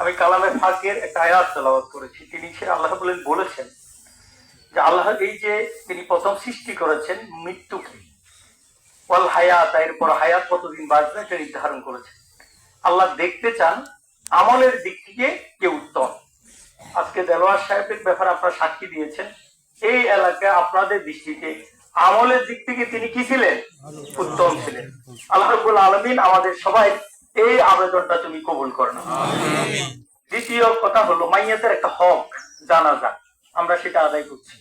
আমি কালামের ফাঁকের একটা আয়াত তেলাওয়াত করেছি। তিনি সে আল্লাহ বলেন বলেছেন যে আল্লাহ এই যে তিনি প্রথম সৃষ্টি করেছেন মৃত্যুকে, ওয়াল হায়াত, এরপর হায়াত কতদিন বাঁচবে এটা নির্ধারণ করেছেন। আল্লাহ দেখতে চান আমলের দিক থেকে কে উত্তম। আজকে দেলোয়ার সাহেবের ব্যাপারে আপনারা সাক্ষী দিয়েছেন। এই এলাকায় আপনাদের দৃষ্টিতে আমলের দিক থেকে তিনি কি ছিলেন? উত্তম ছিলেন। আল্লাহ আলমিন আমাদের সবাই এই আবেদনটা তুমি কবুল করো না। দ্বিতীয় কথা হলো মাইয়াদের একটা হক জানা যাক। আমরা সেটা আদায় করছি।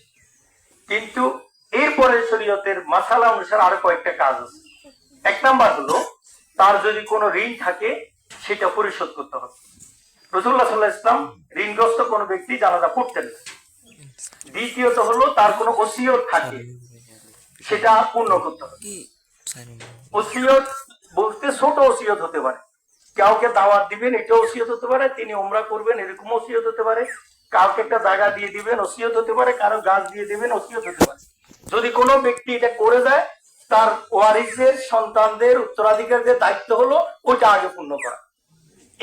কিন্তু এরপরে শরীয়তের মাসালা অনুসারে আরও কয়েকটা কাজ আছে। এক নাম্বার হলো তার যদি কোনো ঋণ থাকে সেটা পরিশোধ করতে হবে। রসুল্লাহ সাল্লাহ ইসলাম ঋণগ্রস্ত কোনো ব্যক্তি জানাজা পড়তেন না। দ্বিতীয়ত হলো তার কোনো ওসিয়ত থাকে সেটা পূর্ণ করতে হবে। ওসিয়ত বলতে ছোট ওসিয়ত হতে পারে। কাউকে দাওয়াত দিবেন এটা ওসিয়ত হতে পারে, তিনি ওমরা করবেন এরকম ওসিয়ত হতে পারে। কাউকে একটা জায়গা দিয়ে দিবেন, ওসিয়ত হতে পারে, কারও গাছ দিয়ে দিবেন, ওসিয়ত হতে পারে। যদি কোনো ব্যক্তি এটা করে দেয়, তার ওয়ারিসের সন্তানদের, উত্তরাধিকারদের দায়িত্ব হলো ওইটা আগে পূর্ণ করা।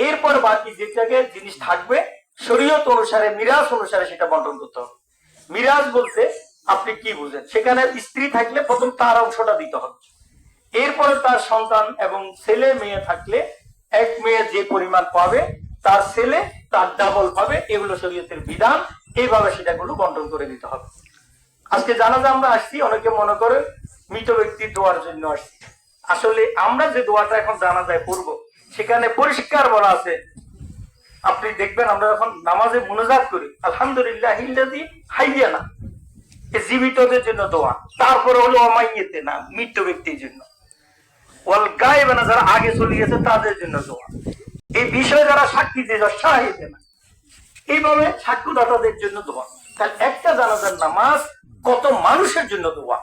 এরপর বাকি যে জায়গায় জিনিস থাকবে, শরীয়ত অনুসারে, মিরাজ অনুসারে সেটা বন্টন করতে হবে। মিরাজ বলতে আপনি কি বুঝেন? সেখানে স্ত্রী থাকলে প্রথম তার অংশটা দিতে হবে। এরপরে তার সন্তান এবং ছেলে মেয়ে থাকলে যে পরিমাণ পাবে, তার ছেলে তার ডাবল পাবে এগুলো শরীয়তের বিধান, এইভাবে সেটাগুলো বন্টন করে দিতে হবে। আজকে জানাজা আমরা আসছি, অনেকে মনে করে মৃত ব্যক্তির দোয়ার জন্য আসছি। আসলে আমরা যে দোয়াটা এখন জানা যায় পড়ব, সেখানে পরিষ্কার বলা আছে। আপনি দেখবেন আমরা যখন নামাজে মনোজাত করি, আলহামদুলিল্লাহ ইল্লাযী হাইয়ানা। এ জীবিতদের জন্য দোয়া, তারপরে হলো অমাইয়েতে না মৃত ব্যক্তির জন্য। ওয়াল গায়েবানা যারা আগে চলে গেছে, তাদের জন্য দোয়া। এই বিষয়ে যারা সাক্ষী দিয়ে শাহিদে না এইভাবে সাক্ষ্যদাতাদের জন্য দোয়া। তাহলে একটা জানাজার নামাজ কত মানুষের জন্য দোয়া?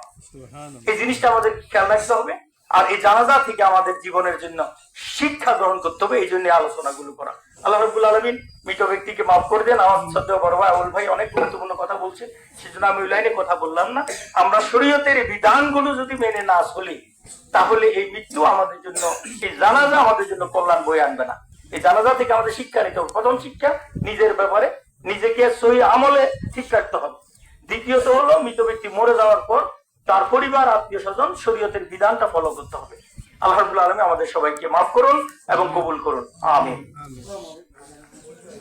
এই জিনিসটা আমাদের খেয়াল রাখতে হবে। আর এই জানাজা থেকে আমাদের জীবনের জন্য শিক্ষা গ্রহণ করতে হবে এই জন্য আলোচনাগুলো করা। আল্লাহ রবুল আলমিন মৃত ব্যক্তিকে মাফ করে দেন। আমার সদ্য বড় ভাই আউল ভাই অনেক গুরুত্বপূর্ণ কথা বলছে সেজন্য আমি ওই লাইনে কথা বললাম না। আমরা শরীয়তের এই বিধানগুলো যদি মেনে না চলি তাহলে এই মৃত্যু আমাদের জন্য এই জানাজা আমাদের জন্য কল্যাণ বয়ে আনবে না। এই জানাজা থেকে আমাদের শিক্ষা নিতে হবে। প্রথম শিক্ষা, নিজের ব্যাপারে নিজেকে সহি আমলে ঠিক রাখতে হবে। দ্বিতীয়ত হলো, মৃত ব্যক্তি মরে যাওয়ার পর তার পরিবার, আত্মীয় স্বজন শরীয়তের বিধানটা ফলো করতে হবে। রাব্বুল আলমী, আমাদের সবাইকে মাফ করুন এবং কবুল করুন। আমিন।